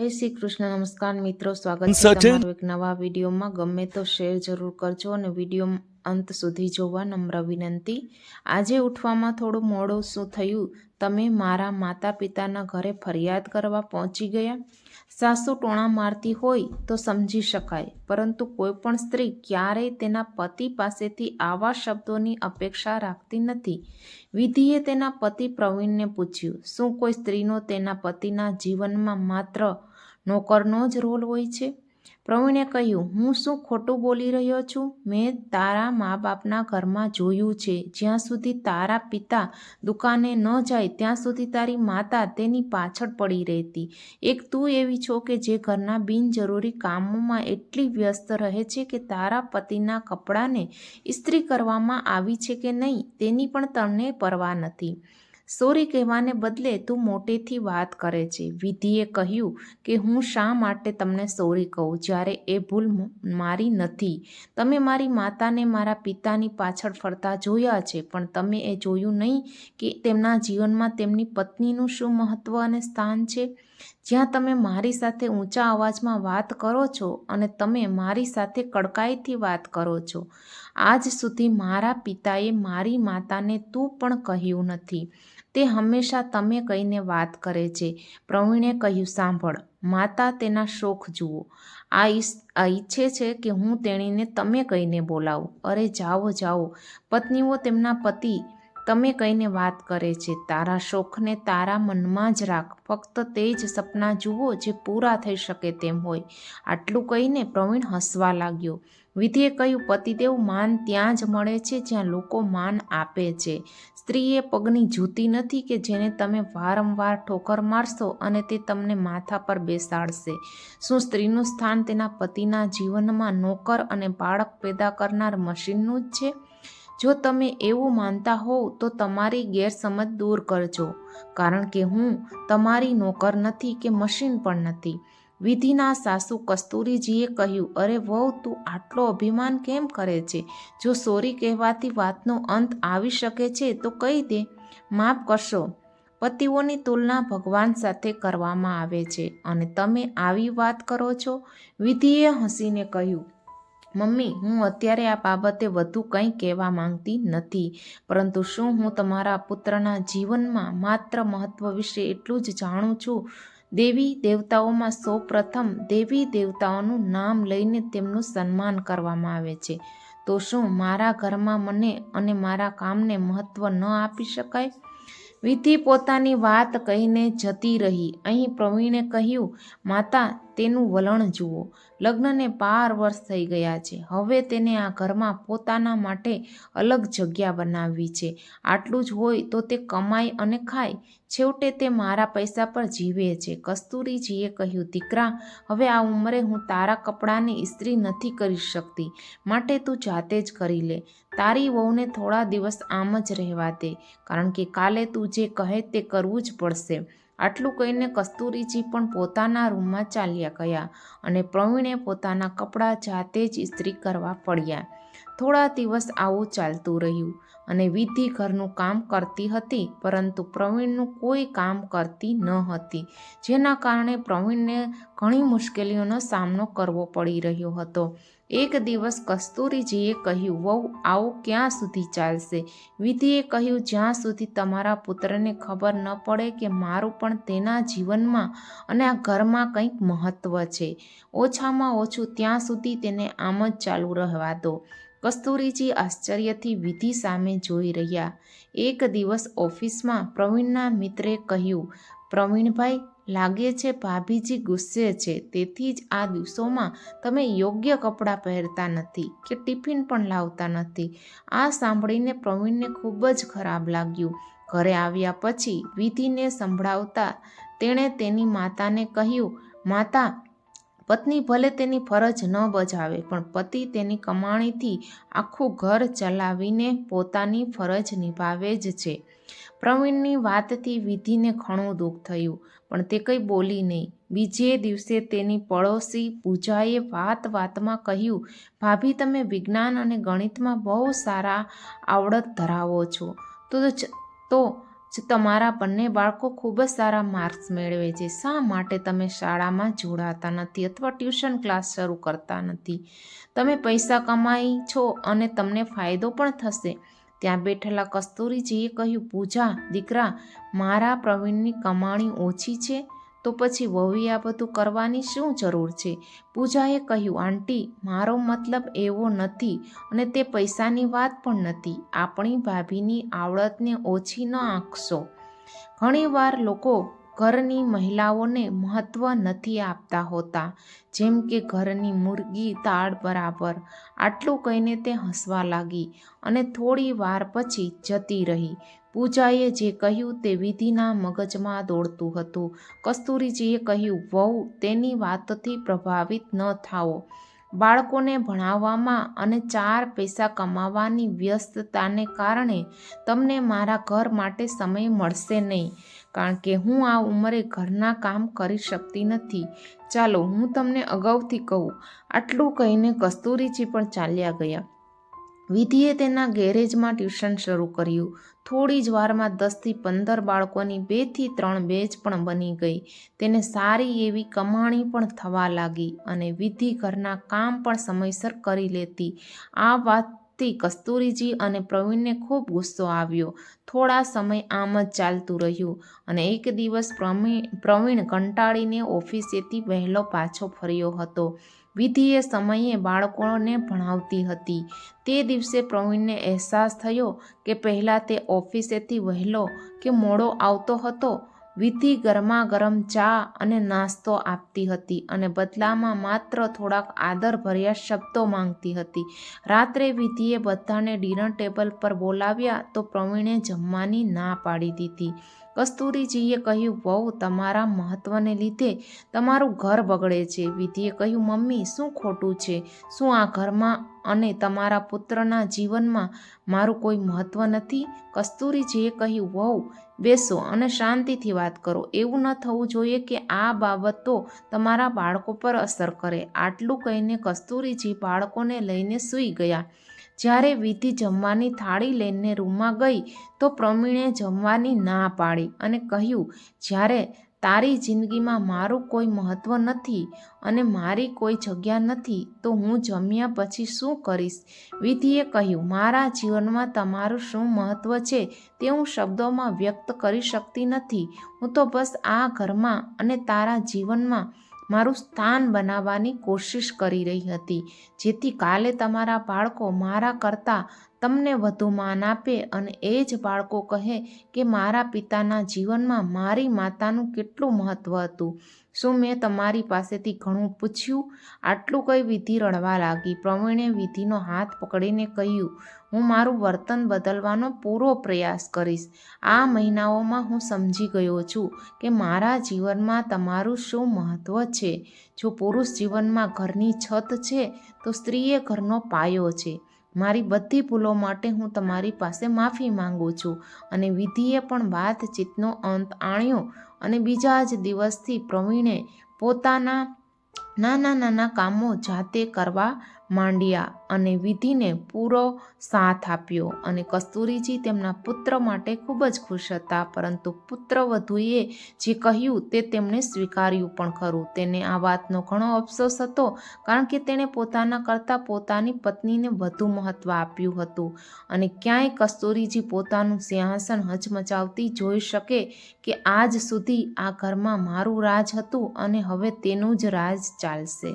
જય શ્રી કૃષ્ણ નમસ્કાર મિત્રો સ્વાગત છે તમારું એક નવા વિડીયોમાં. ગમે તો શેર જરૂર કરજો અને વીડિયો અંત સુધી જોવા નમ્ર વિનંતી. આજે ઉઠવામાં થોડું મોડું શું થયું? તમે મારા માતા પિતાના ઘરે ફરિયાદ કરવા પહોંચી ગયા? સાસુ ટોણા મારતી હોય તો સમજી શકાય પરંતુ કોઈ પણ સ્ત્રી ક્યારેય તેના પતિ પાસેથી આવા શબ્દોની અપેક્ષા રાખતી નથી. વિધિએ તેના પતિ પ્રવીણને પૂછ્યું શું કોઈ સ્ત્રીનો તેના પતિના જીવનમાં માત્ર નોકરનો જ રોલ હોય છે. પ્રવીણે કહ્યું, હું શું ખોટું બોલી રહ્યો છું? મેં તારા મા બાપના ઘરમાં જોયું છે. જ્યાં સુધી તારા પિતા દુકાને ન જાય, ત્યાં સુધી તારી માતા તેની પાછળ પડી રહેતી. એક તું એવી છો કે જે ઘરના બિનજરૂરી કામોમાં એટલી વ્યસ્ત રહે છે કે તારા પતિના કપડાને ઇસ્ત્રી કરવામાં આવી છે કે નહીં, તેની પણ તને પરવા નથી. સોરી કહેવાને બદલે તું મોટેથી વાત કરે છે. વિધિએ કહ્યું કે હું શા માટે તમને સોરી કહું? જ્યારે એ ભૂલ મારી નથી. તમે મારી માતાને મારા પિતાની પાછળ ફરતા જોયા છે, પણ તમે એ જોયું નહીં કે તેમના જીવનમાં તેમની પત્નીનું શું મહત્ત્વ અને સ્થાન છે? જ્યાં તમે મારી સાથે ઊંચા અવાજમાં વાત કરો છો અને તમે મારી સાથે કડકાઈથી વાત કરો છો. આજ સુધી મારા પિતાએ મારી માતાને તું પણ કહ્યું નથી. તે હંમેશા તમે કહીને વાત કરે છે. પ્રવીણે કહ્યું, સાંભળ, માતા તેના શોખ જુઓ. આ ઈચ્છે છે કે હું તેણીને તમે કહીને બોલાવું. અરે, જાઓ જાઓ. પત્નીઓ તેમના પતિ તમે કહીને વાત કરે છે, તારા શોખને તારા મનમાં જ રાખ. ફક્ત તે જ સપના જુઓ જે પૂરા થઈ શકે તેમ હોય. આટલું કહીને પ્રવીણ હસવા લાગ્યો. વિધિએ કહ્યું, પતિદેવ માન ત્યાં જ મળે છે જ્યાં લોકો માન આપે છે. સ્ત્રી એ પગની જૂતી નથી કે જેને તમે વારંવાર ઠોકર મારશો અને તે તમને માથા પર બેસાડશે. શું સ્ત્રીનું સ્થાન તેના પતિના જીવનમાં નોકર અને બાળક પેદા કરનાર મશીનનું જ છે? જો તમે એવું માનતા હોવ, તો તમારી ગેરસમજ દૂર કરજો. કારણ કે હું તમારી નોકર નથી કે મશીન પણ નથી. વિધિના સાસુ કસ્તુરીજીએ કહ્યું, અરે વહુ, તું આટલો અભિમાન કેમ કરે છે? જો સોરી કહેવાથી વાતનો અંત આવી શકે છે, તો કહી દે. માફ કરશો. પતિઓની તુલના ભગવાન સાથે કરવામાં આવે છે અને તમે આવી વાત કરો છો? વિધિએ હસીને કહ્યું મમ્મી, હું અત્યારે આ બાબતે વધુ કંઈ કહેવા માંગતી નથી, પરંતુ શું હું તમારા પુત્રના જીવનમાં માત્ર મહત્વ વિશે એટલું જ જાણું છું? દેવી દેવતાઓમાં સૌ પ્રથમ દેવી દેવતાઓનું નામ લઈને તેમનું સન્માન કરવામાં આવે છે. તો શું મારા ઘરમાં મને અને મારા કામને મહત્વ ન આપી શકાય? વિધિ પોતાની વાત કહીને જતી રહી. અહીં પ્રવીણે કહ્યું, માતા તેનું વલણ જુઓ. લગ્નને બાર વર્ષ થઈ ગયા છે. હવે તેને આ ઘરમાં પોતાના માટે અલગ જગ્યા બનાવવી છે. આટલું જ હોય તો તે કમાય અને ખાય. છેવટે તે મારા પૈસા પર જીવે છે. કસ્તુરીજીએ કહ્યું, દીકરા, હવે આ ઉંમરે હું તારા કપડાની ઇસ્ત્રી નથી કરી શકતી. માટે તું જાતે જ કરી લે. તારી વહુને થોડા દિવસ આમ જ રહેવા દે. કારણ કે કાલે તું જે કહે તે કરવું જ પડશે. આટલું કહીને કસ્તુરીજી પણ પોતાના રૂમમાં ચાલ્યા ગયા અને પ્રવીણે પોતાના કપડાં જાતે જ ઇસ્ત્રી કરવા પડ્યા. થોડા દિવસ આવું ચાલતું રહ્યું. અને વિધિ ઘરનું કામ કરતી હતી, પરંતુ પ્રવીણનું કોઈ કામ કરતી ન હતી, જેના કારણે પ્રવીણને ઘણી મુશ્કેલીઓનો સામનો કરવો પડી રહ્યો હતો. એક દિવસ કસ્તુરીજીએ કહ્યું, વહુ, આવું ક્યાં સુધી ચાલશે વિધિએ કહ્યું, જ્યાં સુધી તમારા પુત્રને ખબર ન પડે કે મારું પણ તેના જીવનમાં અને આ ઘરમાં કંઈક મહત્ત્વ છે. ઓછામાં ઓછું ત્યાં સુધી તેને આમ જ ચાલુ રહેવા દો. કસ્તુરીજી આશ્ચર્યથી વિધિ સામે જોઈ રહ્યા. એક દિવસ ઓફિસમાં પ્રવીણના મિત્રે કહ્યું, પ્રવીણભાઈ, લાગે છે ભાભીજી ગુસ્સે છે. તેથી જ આ દિવસોમાં તમે યોગ્ય કપડાં પહેરતા નથી કે ટિફિન પણ લાવતા નથી. આ સાંભળીને પ્રવીણને ખૂબ જ ખરાબ લાગ્યું. ઘરે આવ્યા પછી વિધિને સંભળાવતા તેણે તેની માતાને કહ્યું, માતા પત્ની ભલે તેની ફરજ ન બજાવે, પણ પતિ તેની કમાણીથી આખું ઘર ચલાવીને પોતાની ફરજ નિભાવે જ છે. પ્રવીણની વાતથી વિધિને ઘણું દુઃખ થયું, પણ તે કંઈ બોલી નહીં. બીજે દિવસે તેની પડોશી પૂજાએ વાત વાતમાં કહ્યું, ભાભી, તમે વિજ્ઞાન અને ગણિતમાં બહુ સારા આવડત ધરાવો છો. તો તો જ તમારા બંને બાળકો ખૂબ જ સારા માર્ક્સ મેળવે છે. શા માટે તમે શાળામાં જોડાતા નથી અથવા ટ્યુશન ક્લાસ શરૂ કરતા નથી? તમે પૈસા કમાઈ છો અને તમને ફાયદો પણ થશે. ત્યાં બેઠેલા કસ્તુરીજીએ કહ્યું, પૂજા, દીકરા, મારા પ્રવીણની કમાણી ઓછી છે. તો પછી વહુએ આ બધું કરવાની શું જરૂર છે? પૂજાએ કહ્યું, આંટી, મારો મતલબ એવો નથી અને તે પૈસાની વાત પણ નથી. આપણી ભાભીની આવડતને ઓછી ન આંકશો. ઘણીવાર લોકો ઘરની મહિલાઓને મહત્ત્વ નથી આપતા હોતા. જેમ કે ઘરની મુરગી તાળ બરાબર. આટલું કહીને તે હસવા લાગી અને થોડી વાર પછી જતી રહી. પૂજાએ જે કહ્યું તે વિધિના મગજમાં દોડતું હતું. કસ્તુરીજીએ કહ્યું, વહુ, તેની વાતથી પ્રભાવિત ન થાઓ. બાળકોને ભણાવવામાં અને ચાર પૈસા કમાવાની વ્યસ્તતાને કારણે તમને મારા ઘર માટે સમય મળશે નહીં. કારણ કે હું આ ઉંમરે ઘરના કામ કરી શકતી નથી. ચાલો હું તમને અગાઉથી કહું. આટલું કહીને કસ્તુરીજી પણ ચાલ્યા ગયા. વિધિએ તેના ગેરેજમાં ટ્યુશન શરૂ કર્યું. થોડી જ વારમાં દસથી પંદર બાળકોની બેથી ત્રણ બેચ પણ બની ગઈ. તેને સારી એવી કમાણી પણ થવા લાગી અને વિધિ ઘરના કામ પણ સમયસર કરી લેતી. આ વાતથી કસ્તુરીજી અને પ્રવીણને ખૂબ ગુસ્સો આવ્યો. થોડા સમય આમ જ ચાલતું રહ્યું અને એક દિવસ પ્રવીણ પ્રવીણ કંટાળીને ઓફિસેથી વહેલો પાછો ફર્યો હતો. વિધિએ સમયે બાળકોને ભણાવતી હતી. તે દિવસે પ્રવીણને અહેસાસ થયો કે પહેલાં તે ઓફિસેથી વહેલો કે મોડો આવતો હતો. વિધિ ગરમા ગરમ ચા અને નાસ્તો આપતી હતી અને બદલામાં માત્ર થોડાક આદરભર્યા શબ્દો માંગતી હતી. રાત્રે વિધિએ બધાને ડિનર ટેબલ પર બોલાવ્યા તો પ્રવીણે જમવાની ના પાડી દીધી. કસ્તુરીજીએ કહ્યું, વહુ, તમારા મહત્ત્વને લીધે તમારું ઘર બગડે છે. વિધિએ કહ્યું, મમ્મી, શું ખોટું છે? શું આ ઘરમાં અને તમારા પુત્રના જીવનમાં મારું કોઈ મહત્ત્વ નથી. કસ્તુરીજીએ કહ્યું વહુ, બેસો અને શાંતિથી વાત કરો. એવું ન થવું જોઈએ કે આ બાબતો તમારા બાળકો પર અસર કરે. આટલું કહીને કસ્તુરીજી બાળકોને લઈને સૂઈ ગયા. જ્યારે વિધિ જમવાની થાળી લઈને રૂમમાં ગઈ, તો પ્રવીણે જમવાની ના પાડી અને કહ્યું, જ્યારે તારી જિંદગીમાં મારું કોઈ મહત્ત્વ નથી અને મારી કોઈ જગ્યા નથી, તો હું જમ્યા પછી શું કરીશ? વિધિએ કહ્યું, મારા જીવનમાં તમારું શું મહત્ત્વ છે તે હું શબ્દોમાં વ્યક્ત કરી શકતી નથી. હું તો બસ આ ઘરમાં અને તારા જીવનમાં મારું સ્થાન બનાવવાની કોશિશ કરી રહી હતી. જેથી કાલે તમારા બાળકો મારા કરતાં તમને વધુ માન આપે અને એ જ બાળકો કહે કે મારા પિતાના જીવનમાં મારી માતાનું કેટલું મહત્ત્વ હતું. શું મેં તમારી પાસેથી ઘણું પૂછ્યું? આટલું કંઈ વિધિ રડવા લાગી. પ્રવીણે વિધિનો હાથ પકડીને કહ્યું, હું મારું વર્તન બદલવાનો પૂરો પ્રયાસ કરીશ. આ મહિનાઓમાં હું સમજી ગયો છું કે મારા જીવનમાં તમારું શું મહત્ત્વ છે. જો પુરુષ જીવનમાં ઘરની છત છે, તો સ્ત્રીએ ઘરનો પાયો છે. મારી બધી ભૂલો માટે હું તમારી પાસે માફી માંગુ છું. અને વિધિએ પણ વાતચીતનો અંત આણ્યો અને બીજા જ દિવસથી પ્રવીણે પોતાના નાના નાના કામો જાતે કરવા માંડ્યા અને વિધિને પૂરો સાથ આપ્યો અને કસ્તુરીજી તેમના પુત્ર માટે ખૂબ જ ખુશ હતા, પરંતુ પુત્ર વધુએ જે કહ્યું તે તેમણે સ્વીકાર્યું પણ ખરું. તેને આ વાતનો ઘણો અફસોસ હતો, કારણ કે તેણે પોતાના કરતાં પોતાની પત્નીને વધુ મહત્ત્વ આપ્યું હતું અને ક્યાંય કસ્તુરીજી પોતાનું સિંહાસન હચમચાવતી જોઈ શકે કે આજ સુધી આ ઘરમાં મારું રાજ હતું અને હવે તેનું જ રાજ ચાલશે.